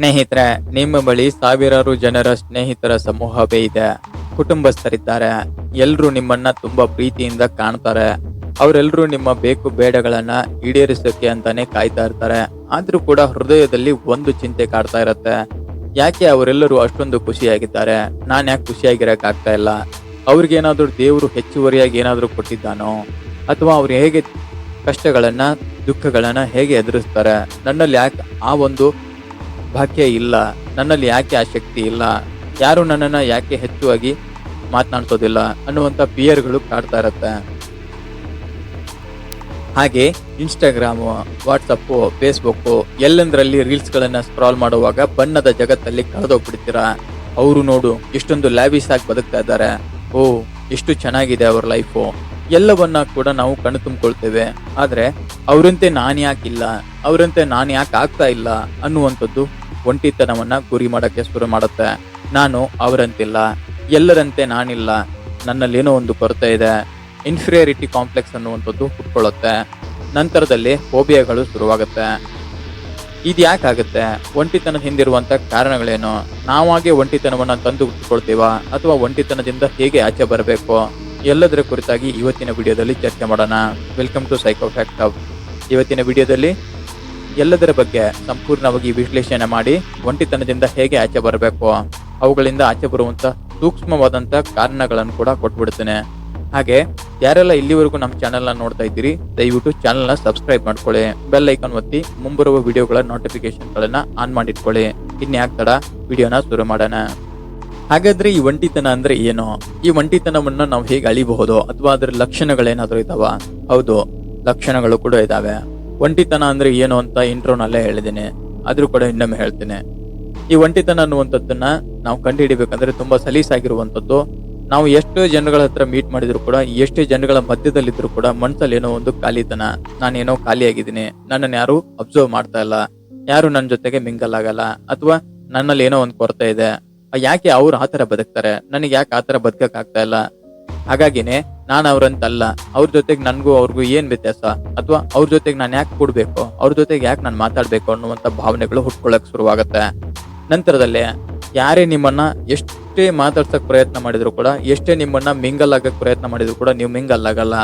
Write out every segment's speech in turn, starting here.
ಸ್ನೇಹಿತರೆ, ನಿಮ್ಮ ಬಳಿ ಸಾವಿರಾರು ಜನರ ಸ್ನೇಹಿತರ ಸಮೂಹವೇ ಇದೆ. ಕುಟುಂಬಸ್ಥರಿದ್ದಾರೆ. ಎಲ್ಲರೂ ನಿಮ್ಮನ್ನ ತುಂಬಾ ಪ್ರೀತಿಯಿಂದ ಕಾಣ್ತಾರೆ. ಅವರೆಲ್ಲರೂ ನಿಮ್ಮ ಬೇಕು ಬೇಡಗಳನ್ನ ಈಡೇರಿಸೋಕೆ ಅಂತಾನೆ ಕಾಯ್ತಾ ಇರ್ತಾರೆ. ಆದ್ರೂ ಕೂಡ ಹೃದಯದಲ್ಲಿ ಒಂದು ಚಿಂತೆ ಕಾಡ್ತಾ ಇರತ್ತೆ. ಯಾಕೆ ಅವರೆಲ್ಲರೂ ಅಷ್ಟೊಂದು ಖುಷಿಯಾಗಿದ್ದಾರೆ? ನಾನು ಯಾಕೆ ಖುಷಿಯಾಗಿರಕ್ ಆಗ್ತಾ ಇಲ್ಲ? ಅವ್ರಿಗೇನಾದ್ರೂ ದೇವರು ಹೆಚ್ಚುವರಿಯಾಗಿ ಏನಾದ್ರೂ ಕೊಟ್ಟಿದ್ದಾನೋ? ಅಥವಾ ಅವ್ರು ಹೇಗೆ ಕಷ್ಟಗಳನ್ನ, ದುಃಖಗಳನ್ನ ಹೇಗೆ ಎದುರಿಸ್ತಾರೆ? ನನ್ನಲ್ಲಿ ಯಾಕೆ ಆ ಒಂದು ಭಾಗ್ಯ ಇಲ್ಲ, ನನ್ನಲ್ಲಿ ಯಾಕೆ ಆ ಶಕ್ತಿ ಇಲ್ಲ, ಯಾರು ನನ್ನನ್ನು ಯಾಕೆ ಹೆಚ್ಚುವಾಗಿ ಮಾತನಾಡ್ಸೋದಿಲ್ಲ ಅನ್ನುವಂಥ ಪಿಯರ್ಗಳು ಕಾಡ್ತಾ ಇರತ್ತೆ. ಹಾಗೆ ಇನ್ಸ್ಟಾಗ್ರಾಮು ವಾಟ್ಸಪ್ಪು ಫೇಸ್ಬುಕ್ಕು ಎಲ್ಲೆಂದರಲ್ಲಿ ರೀಲ್ಸ್ಗಳನ್ನು ಸ್ಕ್ರಾಲ್ ಮಾಡುವಾಗ ಬಣ್ಣದ ಜಗತ್ತಲ್ಲಿ ಕಳೆದೋಗ್ಬಿಡ್ತೀರಾ? ಅವರು ನೋಡು ಎಷ್ಟೊಂದು ಲ್ಯಾವಿಸ್ ಆಗಿ ಬದುಕ್ತಾ ಇದ್ದಾರೆ. ಓ ಎಷ್ಟು ಚೆನ್ನಾಗಿದೆ ಅವ್ರ ಲೈಫು ಎಲ್ಲವನ್ನ ಕೂಡ ನಾವು ಕಣ್ಣು ತುಂಬಿಕೊಳ್ತೇವೆ. ಆದರೆ ಅವರಂತೆ ನಾನು ಯಾಕಿಲ್ಲ ಅವರಂತೆ ನಾನು ಯಾಕೆ ಆಗ್ತಾ ಇಲ್ಲ ಅನ್ನುವಂಥದ್ದು ಒಂಟಿತನವನ್ನ ಗುರಿ ಮಾಡೋಕ್ಕೆ ಶುರು ಮಾಡುತ್ತೆ. ನಾನು ಅವರಂತಿಲ್ಲ. ಎಲ್ಲರಂತೆ ನಾನಿಲ್ಲ. ನನ್ನಲ್ಲೇನೋ ಒಂದು ಕೊರತೆ ಇದೆ. ಇನ್ಫೀರಿಯಾರಿಟಿ ಕಾಂಪ್ಲೆಕ್ಸ್ ಅನ್ನುವಂಥದ್ದು ಹುಟ್ಕೊಳ್ಳುತ್ತೆ. ನಂತರದಲ್ಲಿ ಫೋಬಿಯಾಗಳು ಶುರುವಾಗುತ್ತೆ. ಇದು ಯಾಕಾಗುತ್ತೆ ಒಂಟಿತನ ಹಿಂದಿರುವಂಥ ಕಾರಣಗಳೇನು? ನಾವಾಗೆ ಒಂಟಿತನವನ್ನ ತಂದು ಹುಟ್ಟುಕೊಳ್ತೀವ? ಅಥವಾ ಒಂಟಿತನದಿಂದ ಹೇಗೆ ಆಚೆ ಬರಬೇಕು? ಎಲ್ಲದರ ಕುರಿತಾಗಿ ಇವತ್ತಿನ ವಿಡಿಯೋದಲ್ಲಿ ಚರ್ಚೆ ಮಾಡೋಣ. ವೆಲ್ಕಮ್ ಟು ಸೈಕೋ ಫ್ಯಾಕ್ಟ್ ಇವತ್ತಿನ ವಿಡಿಯೋದಲ್ಲಿ ಎಲ್ಲದರ ಬಗ್ಗೆ ಸಂಪೂರ್ಣವಾಗಿ ವಿಶ್ಲೇಷಣೆ ಮಾಡಿ ಒಂಟಿತನದಿಂದ ಹೇಗೆ ಆಚೆ ಬರಬೇಕು, ಅವುಗಳಿಂದ ಆಚೆ ಬರುವಂಥ ಸೂಕ್ಷ್ಮವಾದಂಥ ಕಾರಣಗಳನ್ನು ಕೂಡ ಕೊಟ್ಬಿಡ್ತೇನೆ. ಹಾಗೆ, ಯಾರೆಲ್ಲ ಇಲ್ಲಿವರೆಗೂ ನಮ್ಮ ಚಾನೆಲ್ನ ನೋಡ್ತಾ ಇದ್ದೀರಿ, ದಯವಿಟ್ಟು ಚಾನಲ್ನ ಸಬ್ಸ್ಕ್ರೈಬ್ ಮಾಡ್ಕೊಳ್ಳಿ. ಬೆಲ್ ಐಕಾನ್ ಒತ್ತಿ ಮುಂಬರುವ ವಿಡಿಯೋಗಳ ನೋಟಿಫಿಕೇಶನ್ಗಳನ್ನು ಆನ್ ಮಾಡಿಟ್ಕೊಳ್ಳಿ ಇನ್ಯಾಕ್ ತಡ, ವಿಡಿಯೋನ ಶುರು ಮಾಡೋಣ. ಹಾಗಾದ್ರೆ ಈ ಒಂಟಿತನ ಅಂದ್ರೆ ಏನು? ಈ ಒಂಟಿತನವನ್ನ ನಾವು ಹೇಗೆ ಅಳಿಬಹುದು? ಅಥವಾ ಅದರ ಲಕ್ಷಣಗಳೇನಾದ್ರೂ ಇದಾವ? ಹೌದು, ಲಕ್ಷಣಗಳು ಕೂಡ ಇದಾವೆ. ಒಂಟಿತನ ಅಂದ್ರೆ ಏನು ಅಂತ ಇಂಟ್ರೋನಲ್ಲೇ ಹೇಳಿದ್ದೀನಿ. ಆದ್ರೂ ಕೂಡ ಇನ್ನೊಮ್ಮೆ ಹೇಳ್ತೇನೆ. ಈ ಒಂಟಿತನ ಅನ್ನುವಂಥದ್ದನ್ನ ನಾವು ಕಂಡುಹಿಡಿಬೇಕಂದ್ರೆ ತುಂಬಾ ಸಲೀಸಾಗಿರುವಂಥದ್ದು. ನಾವು ಎಷ್ಟೋ ಜನಗಳ ಹತ್ರ ಮೀಟ್ ಮಾಡಿದ್ರು ಕೂಡ, ಎಷ್ಟೇ ಜನಗಳ ಮಧ್ಯದಲ್ಲಿದ್ರು ಕೂಡ ಮನ್ಸಲ್ಲಿ ಏನೋ ಒಂದು ಖಾಲಿತನ. ನಾನೇನೋ ಖಾಲಿಯಾಗಿದ್ದೀನಿ. ನನ್ನನ್ನು ಯಾರು ಅಬ್ಸರ್ವ್ ಮಾಡ್ತಾ ಇಲ್ಲ. ಯಾರು ನನ್ನ ಜೊತೆಗೆ ಮಿಂಗಲ್ ಆಗಲ್ಲ. ಅಥವಾ ನನ್ನಲ್ಲಿ ಏನೋ ಒಂದು ಕೊರತೆ ಇದೆ. ಯಾಕೆ ಅವ್ರು ಆತರ ಬದುಕ್ತಾರೆ? ನನಗೆ ಯಾಕೆ ಆತರ ಬದುಕಕ್ ಆಗ್ತಾ ಇಲ್ಲ? ಹಾಗಾಗಿನೇ ನಾನು ಅವ್ರಂತಲ್ಲ. ಅವ್ರ ಜೊತೆಗೆ ನನಗೂ ಅವ್ರಿಗೂ ಏನ್ ವ್ಯತ್ಯಾಸ? ಅಥವಾ ಅವ್ರ ಜೊತೆಗೆ ನಾನು ಯಾಕೆ ಕೂಡ್ಬೇಕು? ಅವ್ರ ಜೊತೆಗೆ ಯಾಕೆ ನಾನು ಮಾತಾಡ್ಬೇಕು ಅನ್ನುವಂತ ಭಾವನೆಗಳು ಹುಟ್ಕೊಳ್ಳಕ್ ಶುರುವಾಗುತ್ತೆ. ನಂತರದಲ್ಲಿ ಯಾರೇ ನಿಮ್ಮನ್ನ ಎಷ್ಟೇ ಮಾತಾಡ್ಸಕ್ ಪ್ರಯತ್ನ ಮಾಡಿದ್ರು ಕೂಡ, ಎಷ್ಟೇ ನಿಮ್ಮನ್ನ ಮಿಂಗಲ್ ಆಗಕ್ ಪ್ರಯತ್ನ ಮಾಡಿದ್ರು ಕೂಡ ನೀವು ಮಿಂಗಲ್ ಆಗಲ್ಲ.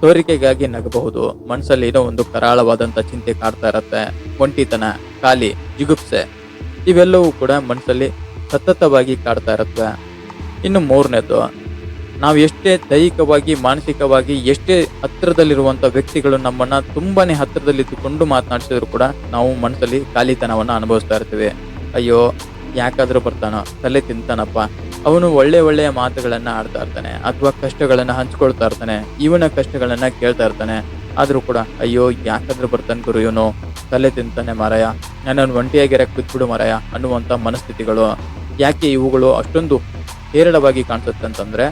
ತೋರಿಕೆಗಾಗಿ ನಗಬಹುದು. ಮನಸ್ಸಲ್ಲಿ ಏನೋ ಒಂದು ಕರಾಳವಾದಂತ ಚಿಂತೆ ಕಾಡ್ತಾ ಇರತ್ತೆ. ಒಂಟಿತನ, ಖಾಲಿ, ಜಿಗುಪ್ಸೆ. ಇವೆಲ್ಲವೂ ಕೂಡ ಮನಸ್ಸಲ್ಲಿ ಸತತವಾಗಿ ಕಾಡ್ತಾ ಇರುತ್ತೆ. ಇನ್ನು ಮೂರನೇದು, ನಾವು ಎಷ್ಟೇ ದೈಹಿಕವಾಗಿ, ಮಾನಸಿಕವಾಗಿ, ಎಷ್ಟೇ ಹತ್ತಿರದಲ್ಲಿರುವಂಥ ವ್ಯಕ್ತಿಗಳು ನಮ್ಮನ್ನು ತುಂಬಾ ಹತ್ತಿರದಲ್ಲಿದ್ದುಕೊಂಡು ಮಾತನಾಡಿಸಿದ್ರು ಕೂಡ ನಾವು ಮನಸ್ಸಲ್ಲಿ ಖಾಲಿತನವನ್ನು ಅನುಭವಿಸ್ತಾ ಇರ್ತೀವಿ. ಅಯ್ಯೋ, ಯಾಕಾದರೂ ಬರ್ತಾನೋ, ತಲೆ ತಿಂತಾನಪ್ಪ. ಅವನು ಒಳ್ಳೆ ಒಳ್ಳೆಯ ಮಾತುಗಳನ್ನು ಆಡ್ತಾ ಇರ್ತಾನೆ, ಅಥವಾ ಕಷ್ಟಗಳನ್ನು ಹಂಚ್ಕೊಳ್ತಾ ಇರ್ತಾನೆ ಇವನ ಕಷ್ಟಗಳನ್ನು ಕೇಳ್ತಾ ಇರ್ತಾನೆ. ಆದರೂ ಕೂಡ, ಅಯ್ಯೋ, ಯಾಕಾದ್ರೂ ಬರ್ತಾನೆ ಗುರು ಇವನು. ತಲೆ ತಿಂತಾನೆ ಮಾರಾಯ. ನನ್ನನ್ನು ಒಂಟಿಯಾಗಿರಕ್ಕೆ ಬಿಟ್ಬಿಡು ಮಾರಾಯ ಅನ್ನುವಂಥ ಮನಸ್ಥಿತಿಗಳು. ಯಾಕೆ ಇವುಗಳು ಅಷ್ಟೊಂದು ಹೇರಳವಾಗಿ ಕಾಣಿಸುತ್ತೆ ಅಂತಂದ್ರೆ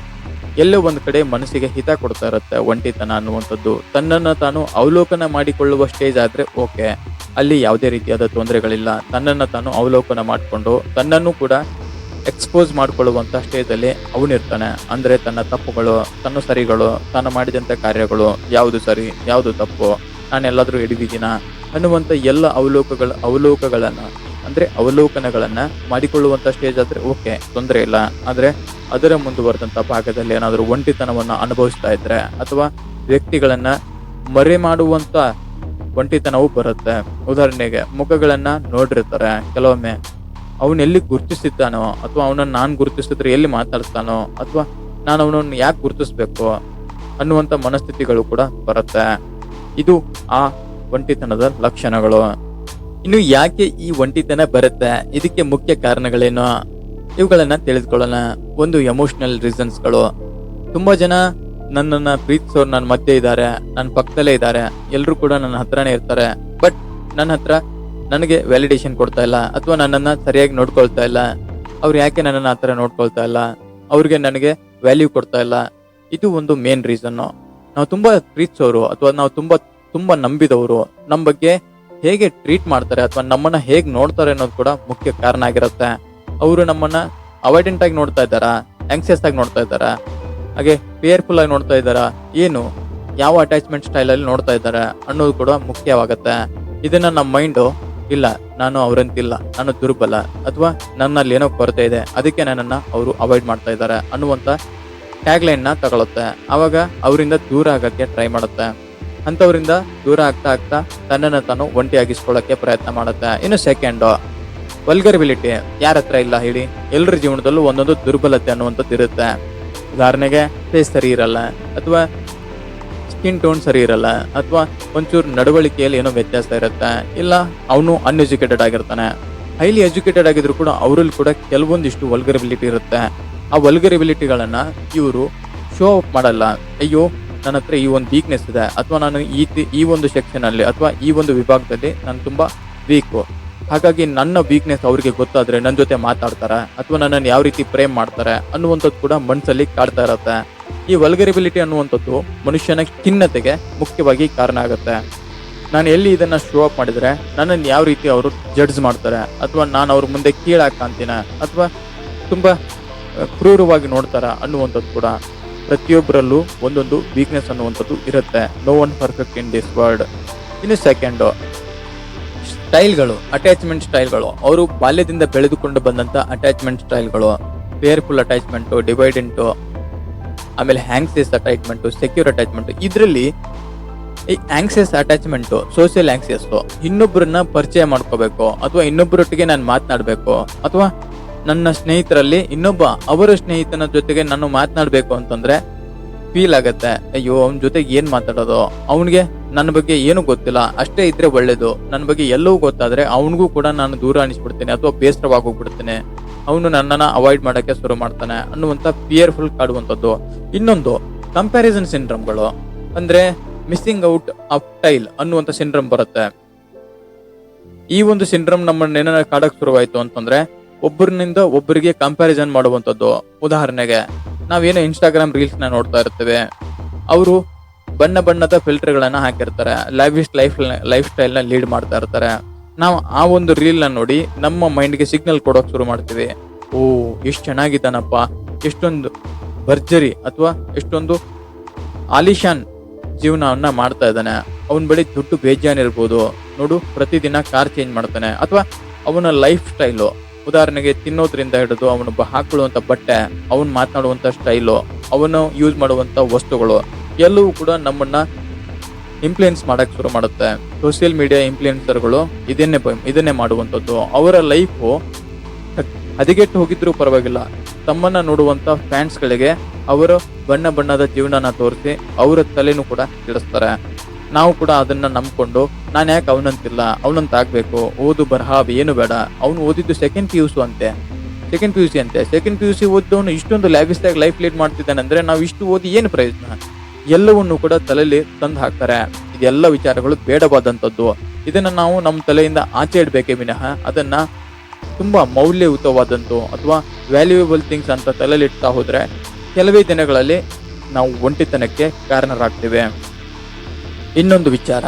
ಎಲ್ಲೋ ಒಂದು ಕಡೆ ಮನಸ್ಸಿಗೆ ಹಿತ ಕೊಡ್ತಾ ಇರುತ್ತೆ ಒಂಟಿತನ ಅನ್ನುವಂಥದ್ದು. ತನ್ನನ್ನು ತಾನು ಅವಲೋಕನ ಮಾಡಿಕೊಳ್ಳುವ ಸ್ಟೇಜ್ ಆದರೆ ಓಕೆ ಅಲ್ಲಿ ಯಾವುದೇ ರೀತಿಯಾದ ತೊಂದರೆಗಳಿಲ್ಲ. ತನ್ನನ್ನು ತಾನು ಅವಲೋಕನ ಮಾಡಿಕೊಂಡು, ತನ್ನನ್ನು ಕೂಡ ಎಕ್ಸ್ಪೋಸ್ ಮಾಡಿಕೊಳ್ಳುವಂಥ ಸ್ಟೇಜಲ್ಲಿ ಅವನಿರ್ತಾನೆ ಅಂದರೆ ತನ್ನ ತಪ್ಪುಗಳು, ತನ್ನ ಸರಿಗಳು, ತಾನು ಮಾಡಿದಂಥ ಕಾರ್ಯಗಳು, ಯಾವುದು ಸರಿ, ಯಾವುದು ತಪ್ಪು, ನಾನೆಲ್ಲಾದ್ರೂ ಹಿಡಿದಿದ್ದೀನ ಅನ್ನುವಂಥ ಎಲ್ಲ ಅವಲೋಕಗಳ, ಅವಲೋಕಗಳನ್ನ ಅಂದ್ರೆ ಅವಲೋಕನಗಳನ್ನು ಮಾಡಿಕೊಳ್ಳುವಂತ ಸ್ಟೇಜ್ ಆದರೆ ಓಕೆ ತೊಂದರೆ ಇಲ್ಲ. ಆದರೆ ಅದರ ಮುಂದುವರೆದಂತ ಭಾಗದಲ್ಲಿ ಏನಾದರೂ ಒಂಟಿತನವನ್ನು ಅನುಭವಿಸ್ತಾ ಇದ್ದರೆ ಅಥವಾ ವ್ಯಕ್ತಿಗಳನ್ನು ಮರೆ ಮಾಡುವಂತ ಒಂಟಿತನವು ಬರುತ್ತೆ. ಉದಾಹರಣೆಗೆ ಮುಖಗಳನ್ನು ನೋಡಿರ್ತಾರೆ. ಕೆಲವೊಮ್ಮೆ ಅವನ್ ಎಲ್ಲಿ ಗುರುತಿಸಿದ್ದಾನೋ ಅಥವಾ ಅವನನ್ನ ನಾನು ಗುರುತಿಸಿದ್ರೆ ಎಲ್ಲಿ ಮಾತಾಡ್ತಾನೋ ಅಥವಾ ನಾನು ಅವನನ್ನು ಯಾಕೆ ಗುರುತಿಸ್ಬೇಕು ಅನ್ನುವಂತ ಮನಸ್ಥಿತಿಗಳು ಕೂಡ ಬರುತ್ತೆ. ಇದು ಆ ಒಂಟಿತನದ ಲಕ್ಷಣಗಳು. ಇನ್ನು ಯಾಕೆ ಈ ಒಂಟಿತನ ಬರುತ್ತೆ? ಇದಕ್ಕೆ ಮುಖ್ಯ ಕಾರಣಗಳೇನು? ಇವುಗಳನ್ನ ತಿಳಿದುಕೊಳ್ಳೋಣ. ಒಂದು ಎಮೋಷನಲ್ ರೀಸನ್ಸ್ಗಳು ತುಂಬಾ ಜನ ನನ್ನನ್ನ ಪ್ರೀತಿಸೋರು ನನ್ನ ಮಧ್ಯೆ ಇದ್ದಾರೆ ನನ್ನ ಪಕ್ಕದಲ್ಲೇ ಇದ್ದಾರೆ ಎಲ್ಲರೂ ಕೂಡ ನನ್ನ ಹತ್ರನೇ ಇರ್ತಾರೆ. ಬಟ್ ನನ್ನ ಹತ್ರ ನನಗೆ ವ್ಯಾಲಿಡೇಷನ್ ಕೊಡ್ತಾ ಇಲ್ಲ, ಅಥವಾ ನನ್ನನ್ನ ಸರಿಯಾಗಿ ನೋಡ್ಕೊಳ್ತಾ ಇಲ್ಲ. ಅವ್ರು ಯಾಕೆ ನನ್ನನ್ನ ಆ ಥರ ನೋಡ್ಕೊಳ್ತಾ ಇಲ್ಲ? ಅವ್ರಿಗೆ ನನಗೆ ವ್ಯಾಲ್ಯೂ ಕೊಡ್ತಾ ಇಲ್ಲ. ಇದು ಒಂದು ಮೇನ್ ರೀಸನ್ನು ನಾವು ತುಂಬಾ ಪ್ರೀತಿಸೋರು, ಅಥವಾ ನಾವು ತುಂಬಾ ತುಂಬಾ ನಂಬಿದವರು. ನಮ್ಮ ಬಗ್ಗೆ ಹೇಗೆ ಟ್ರೀಟ್ ಮಾಡ್ತಾರೆ ಅಥವಾ ನಮ್ಮನ್ನ ಹೇಗೆ ನೋಡ್ತಾರೆ ಅನ್ನೋದು ಕೂಡ ಮುಖ್ಯ ಕಾರಣ ಆಗಿರುತ್ತೆ. ಅವರು ನಮ್ಮನ್ನ ಅವಾಯ್ಡೆಂಟ್ ಆಗಿ ನೋಡ್ತಾ ಇದ್ದಾರಾ? ಆಂಗ್ಸಿಯಸ್ ಆಗಿ ನೋಡ್ತಾ ಇದ್ದಾರಾ? ಹಾಗೆ ಫಿಯರ್ಫುಲ್ ಆಗಿ ನೋಡ್ತಾ ಇದ್ದಾರಾ? ಏನು? ಯಾವ ಅಟ್ಯಾಚ್ಮೆಂಟ್ ಸ್ಟೈಲ್ ಅಲ್ಲಿ ನೋಡ್ತಾ ಇದ್ದಾರೆ? ಅನ್ನೋದು ಕೂಡ ಮುಖ್ಯವಾಗುತ್ತೆ. ಇದನ್ನ ನಮ್ಮ ಮೈಂಡು ಇಲ್ಲ, ನಾನು ಅವರಂತಿಲ್ಲ, ನಾನು ದುರ್ಬಲ, ಅಥವಾ ನನ್ನಲ್ಲಿ ಏನೋ ಕೊರತೆ ಇದೆ, ಅದಕ್ಕೆ ನನ್ನನ್ನು ಅವರು ಅವಾಯ್ಡ್ ಮಾಡ್ತಾ ಇದ್ದಾರೆ ಅನ್ನುವಂಥ ಟ್ಯಾಗ್ಲೈನ್ನ ತಗೊಳುತ್ತೆ. ಆವಾಗ ಅವರಿಂದ ದೂರ ಆಗೋಕ್ಕೆ ಟ್ರೈ ಮಾಡುತ್ತೆ. ಅಂತವರಿಂದ ದೂರ ಆಗ್ತಾ ಆಗ್ತಾ ತನ್ನನ್ನು ತಾನು ಒಂಟಿಯಾಗಿಸ್ಕೊಳ್ಳೋಕ್ಕೆ ಪ್ರಯತ್ನ ಮಾಡುತ್ತೆ. ಇನ್ನು ಸೆಕೆಂಡ್ ವಲ್ಗರಬಿಲಿಟಿ ಯಾರ ಹತ್ರ ಇಲ್ಲ ಹೇಳಿ. ಎಲ್ಲರ ಜೀವನದಲ್ಲೂ ಒಂದೊಂದು ದುರ್ಬಲತೆ ಅನ್ನುವಂಥದ್ದು ಇರುತ್ತೆ. ಉದಾಹರಣೆಗೆ ಫೇಸ್ ಸರಿ ಇರಲ್ಲ, ಅಥವಾ ಸ್ಕಿನ್ ಟೋನ್ ಸರಿ ಇರಲ್ಲ, ಅಥವಾ ಒಂಚೂರು ನಡವಳಿಕೆಯಲ್ಲಿ ಏನೋ ವ್ಯತ್ಯಾಸ ಇರುತ್ತೆ, ಇಲ್ಲ ಅವನು ಅನ್ಎಜುಕೇಟೆಡ್ ಆಗಿರ್ತಾನೆ. ಹೈಲಿ ಎಜುಕೇಟೆಡ್ ಆಗಿದ್ರು ಕೂಡ ಅವರಲ್ಲಿ ಕೂಡ ಕೆಲವೊಂದಿಷ್ಟು ವಲ್ಗರಬಿಲಿಟಿ ಇರುತ್ತೆ. ಆ ವಲ್ಗರಬಿಲಿಟಿಗಳನ್ನು ಇವರು ಶೋ ಅಪ್ ಮಾಡಲ್ಲ. ಅಯ್ಯೋ ನನ್ನ ಹತ್ರ ಈ ಒಂದು ವೀಕ್ನೆಸ್ ಇದೆ. ಅಥವಾ ನಾನು ಈ ಈ ಒಂದು ಸೆಕ್ಷನ್ ಅಲ್ಲಿ ಅಥವಾ ಈ ಒಂದು ವಿಭಾಗದಲ್ಲಿ ನಾನು ತುಂಬಾ ವೀಕು ಹಾಗಾಗಿ ನನ್ನ ವೀಕ್ನೆಸ್ ಅವರಿಗೆ ಗೊತ್ತಾದ್ರೆ ನನ್ನ ಜೊತೆ ಮಾತಾಡ್ತಾರೆ, ಅಥವಾ ನನ್ನನ್ನು ಯಾವ ರೀತಿ ಪ್ರೇಮ್ ಮಾಡ್ತಾರೆ ಅನ್ನುವಂಥದ್ದು ಕೂಡ ಮನಸ್ಸಲ್ಲಿ ಕಾಡ್ತಾ ಇರುತ್ತೆ. ಈ ವಲ್ಗರಿಬಿಲಿಟಿ ಅನ್ನುವಂಥದ್ದು ಮನುಷ್ಯನ ಖಿನ್ನತೆಗೆ ಮುಖ್ಯವಾಗಿ ಕಾರಣ ಆಗುತ್ತೆ. ನಾನು ಎಲ್ಲಿ ಇದನ್ನ ಶೋ ಅಪ್ ಮಾಡಿದ್ರೆ ನನ್ನನ್ನು ಯಾವ ರೀತಿ ಅವರು ಜಡ್ಜ್ ಮಾಡ್ತಾರೆ, ಅಥವಾ ನಾನು ಅವ್ರ ಮುಂದೆ ಕೀಳಾಕ್ ಅಥವಾ ತುಂಬಾ ಕ್ರೂರವಾಗಿ ನೋಡ್ತಾರ ಅನ್ನುವಂಥದ್ದು ಕೂಡ. ಪ್ರತಿಯೊಬ್ಬರಲ್ಲೂ ಒಂದೊಂದು ವೀಕ್ನೆಸ್ ಅನ್ನುವಂಥದ್ದು ಇರುತ್ತೆ. No one perfect in this world ಇನ್ನು ಸೆಕೆಂಡು ಸ್ಟೈಲ್ಗಳು ಅಟ್ಯಾಚ್ಮೆಂಟ್ ಸ್ಟೈಲ್ಗಳು. ಅವರು ಬಾಲ್ಯದಿಂದ ಬೆಳೆದುಕೊಂಡು ಬಂದಂಥ ಅಟ್ಯಾಚ್ಮೆಂಟ್ ಸ್ಟೈಲ್ಗಳು. ಪೇರ್ಫುಲ್ ಅಟ್ಯಾಚ್ಮೆಂಟು ಡಿವೈಡೆಂಟು ಆಮೇಲೆ ಹ್ಯಾಂಗ್ಸೆಸ್ ಅಟ್ಯಾಚ್ಮೆಂಟು ಸೆಕ್ಯೂರ್ ಅಟ್ಯಾಚ್ಮೆಂಟ್ ಇದರಲ್ಲಿ ಈ ಆಂಗ್ಸಿಯಸ್ ಅಟ್ಯಾಚ್ಮೆಂಟು ಸೋಷಿಯಲ್ ಆಂಗ್ಸಿಯಸ್ಸು ಇನ್ನೊಬ್ಬರನ್ನ ಪರಿಚಯ ಮಾಡ್ಕೋಬೇಕು, ಅಥವಾ ಇನ್ನೊಬ್ಬರೊಟ್ಟಿಗೆ ನಾನು ಮಾತನಾಡಬೇಕು, ಅಥವಾ ನನ್ನ ಸ್ನೇಹಿತರಲ್ಲಿ ಇನ್ನೊಬ್ಬ ಅವರ ಸ್ನೇಹಿತನ ಜೊತೆಗೆ ನಾನು ಮಾತನಾಡಬೇಕು ಅಂತಂದ್ರೆ ಫೀಲ್ ಆಗತ್ತೆ. ಅಯ್ಯೋ, ಅವನ ಜೊತೆಗೆ ಏನ್ ಮಾತಾಡೋದು? ಅವನಿಗೆ ನನ್ನ ಬಗ್ಗೆ ಏನು ಗೊತ್ತಿಲ್ಲ. ಅಷ್ಟೇ ಇದ್ರೆ ಒಳ್ಳೇದು. ನನ್ನ ಬಗ್ಗೆ ಎಲ್ಲವೂ ಗೊತ್ತಾದ್ರೆ ಅವನಿಗೂ ಕೂಡ ನಾನು ದೂರ ಅನಿಸ್ಬಿಡ್ತೇನೆ ಅಥವಾ ಬೇಸರವಾಗೋಗ್ಬಿಡ್ತೇನೆ ಅವನು ನನ್ನನ್ನು ಅವಾಯ್ಡ್ ಮಾಡಕ್ಕೆ ಶುರು ಮಾಡ್ತಾನೆ ಅನ್ನುವಂಥ ಫಿಯರ್ಫುಲ್ ಕಾಡುವಂಥದ್ದು ಇನ್ನೊಂದು ಕಂಪ್ಯಾರಿಸನ್ ಸಿಂಡ್ರಮ್ಗಳು ಅಂದ್ರೆ ಮಿಸ್ಸಿಂಗ್ ಔಟ್ ಆಫ್ ಟೈಲ್ ಅನ್ನುವಂಥ ಸಿಂಡ್ರಮ್ ಬರುತ್ತೆ. ಈ ಒಂದು ಸಿಂಡ್ರಮ್ ನಮ್ಮನ್ನ ಏನಾರ ಕಾಡಕ್ ಶುರುವಾಯಿತು ಅಂತಂದ್ರೆ ಒಬ್ಬರಿನಿಂದ ಒಬ್ಬರಿಗೆ ಕಂಪ್ಯಾರಿಸನ್ ಮಾಡುವಂಥದ್ದು. ಉದಾಹರಣೆಗೆ, ನಾವೇನೋ ಇನ್ಸ್ಟಾಗ್ರಾಮ್ ರೀಲ್ಸ್ನ ನೋಡ್ತಾ ಇರ್ತೇವೆ. ಅವರು ಬಣ್ಣ ಬಣ್ಣದ ಫಿಲ್ಟರ್ಗಳನ್ನು ಹಾಕಿರ್ತಾರೆ. ಲೈಫ್ ಲೈಫ್ ಲೈಫ್ ಸ್ಟೈಲ್ನ ಲೀಡ್ ಮಾಡ್ತಾ ಇರ್ತಾರೆ. ನಾವು ಆ ಒಂದು ರೀಲ್ನ ನೋಡಿ ನಮ್ಮ ಮೈಂಡ್ಗೆ ಸಿಗ್ನಲ್ ಕೊಡೋಕೆ ಶುರು ಮಾಡ್ತೀವಿ. ಓ, ಎಷ್ಟು ಚೆನ್ನಾಗಿದ್ದಾನಪ್ಪ. ಎಷ್ಟೊಂದು ಭರ್ಜರಿ ಅಥವಾ ಎಷ್ಟೊಂದು ಆಲಿಶಾನ್ ಜೀವನವನ್ನ ಮಾಡ್ತಾ ಇದ್ದಾನೆ. ಅವನ ಬಳಿ ದುಡ್ಡು ಬೇಜಾನ್ ಇರ್ಬೋದು. ನೋಡು, ಪ್ರತಿದಿನ ಕಾರ್ ಚೇಂಜ್ ಮಾಡ್ತಾನೆ. ಅಥವಾ ಅವನ ಲೈಫ್ ಸ್ಟೈಲು ಉದಾಹರಣೆಗೆ ತಿನ್ನೋದ್ರಿಂದ ಹಿಡಿದು ಅವನು ಹಾಕೊಳ್ಳುವಂತ ಬಟ್ಟೆ, ಅವನು ಮಾತನಾಡುವಂತ ಸ್ಟೈಲು ಅವನು ಯೂಸ್ ಮಾಡುವಂತ ವಸ್ತುಗಳು, ಎಲ್ಲವೂ ಕೂಡ ನಮ್ಮನ್ನ ಇನ್ಫ್ಲುಯೆನ್ಸ್ ಮಾಡಕ್ ಶುರು ಮಾಡುತ್ತೆ. ಸೋಷಿಯಲ್ ಮೀಡಿಯಾ ಇನ್ಫ್ಲುಯೆನ್ಸರ್ಗಳು ಇದನ್ನೇ ಇದನ್ನೇ ಮಾಡುವಂಥದ್ದು. ಅವರ ಲೈಫು ಹದಿಗೆಟ್ಟು ಹೋಗಿದ್ರು ಪರವಾಗಿಲ್ಲ. ತಮ್ಮನ್ನ ನೋಡುವಂತ ಫ್ಯಾನ್ಸ್ ಗಳಿಗೆ ಅವರ ಬಣ್ಣ ಬಣ್ಣದ ಜೀವನನ ತೋರಿಸಿ ಅವರ ತಲೆನೂ ಕೂಡ ಕೆಡಿಸ್ತಾರೆ. ನಾವು ಕೂಡ ಅದನ್ನ ನಂಬ್ಕೊಂಡು, ನಾನು ಯಾಕೆ ಅವನಂತಿಲ್ಲ? ಅವನಂತ ಆಗ್ಬೇಕು ಓದು ಬರಹ ಏನು ಬೇಡ. ಅವನು ಓದಿದ್ದು ಸೆಕೆಂಡ್ ಪಿ ಯು ಸಿ ಅಂತೆ. ಸೆಕೆಂಡ್ ಪಿ ಯು ಸಿ ಅಂತೆ. Second P U C life ಇಷ್ಟೊಂದು ಲೈಫ್ ಲೀಡ್ ಮಾಡ್ತಿದ್ದಾನೆ ಅಂದ್ರೆ ನಾವು ಇಷ್ಟು ಓದಿ ಏನು ಪ್ರಯೋಜನ? ಎಲ್ಲವನ್ನು ಕೂಡ ತಲೆಯಲ್ಲಿ ತಂದು ಹಾಕ್ತಾರೆ. ಇದೆಲ್ಲ ವಿಚಾರಗಳು ಬೇಡವಾದಂಥದ್ದು. ಇದನ್ನ ನಾವು ನಮ್ಮ ತಲೆಯಿಂದ ಆಚೆ ಇಡಬೇಕೇ ವಿನಃ ಅದನ್ನ ತುಂಬಾ ಮೌಲ್ಯಯುತವಾದಂತು ಅಥವಾ ವ್ಯಾಲ್ಯೂಯಬಲ್ ಥಿಂಗ್ಸ್ ಅಂತ ತಲೆಯಲ್ಲಿ ಇಡ್ತಾ ಹೋದ್ರೆ ಕೆಲವೇ ದಿನಗಳಲ್ಲಿ ನಾವು ಒಂಟಿತನಕ್ಕೆ ಕಾರಣರಾಗ್ತೇವೆ. ಇನ್ನೊಂದು ವಿಚಾರ.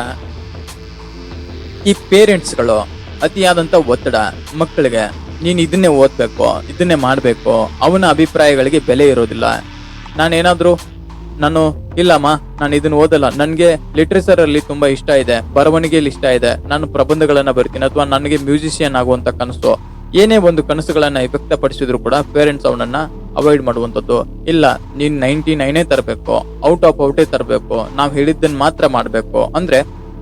ಈ ಪೇರೆಂಟ್ಸ್ಗಳು ಅತಿಯಾದಂಥ ಒತ್ತಡ ಮಕ್ಕಳಿಗೆ, ನೀನು ಇದನ್ನೇ ಓದ್ಬೇಕು, ಇದನ್ನೇ ಮಾಡಬೇಕು, ಅವನ ಅಭಿಪ್ರಾಯಗಳಿಗೆ ಬೆಲೆ ಇರೋದಿಲ್ಲ. ನಾನೇನಾದರೂ, ನಾನು, ಇಲ್ಲಮ್ಮ, ನಾನು ಇದನ್ನ ಓದಲ್ಲ, ನನಗೆ ಲಿಟ್ರೇಚರಲ್ಲಿ ತುಂಬಾ ಇಷ್ಟ ಇದೆ, ಬರವಣಿಗೆಯಲ್ಲಿ ಇಷ್ಟ ಇದೆ, ನಾನು ಪ್ರಬಂಧಗಳನ್ನು ಬರ್ತೀನಿ, ಅಥವಾ ನನಗೆ ಮ್ಯೂಸಿಷಿಯನ್ ಆಗುವಂಥ ಕನಸು ಏನೇ ಒಂದು ಕನಸುಗಳನ್ನ ವ್ಯಕ್ತಪಡಿಸಿದ್ರು ಕೂಡ ಪೇರೆಂಟ್ಸ್ ಅವನನ್ನ ಅವಾಯ್ಡ್ ಮಾಡುವಂಥದ್ದು. ಇಲ್ಲ, ನೀನ್ ನೈಂಟಿ ನೈನೇ ತರಬೇಕು ಔಟ್ ಆಫ್ ಔಟೇ ತರಬೇಕು, ನಾವು ಹೇಳಿದ್ದನ್ನ ಮಾತ್ರ ಮಾಡಬೇಕು. ಅಂದ್ರೆ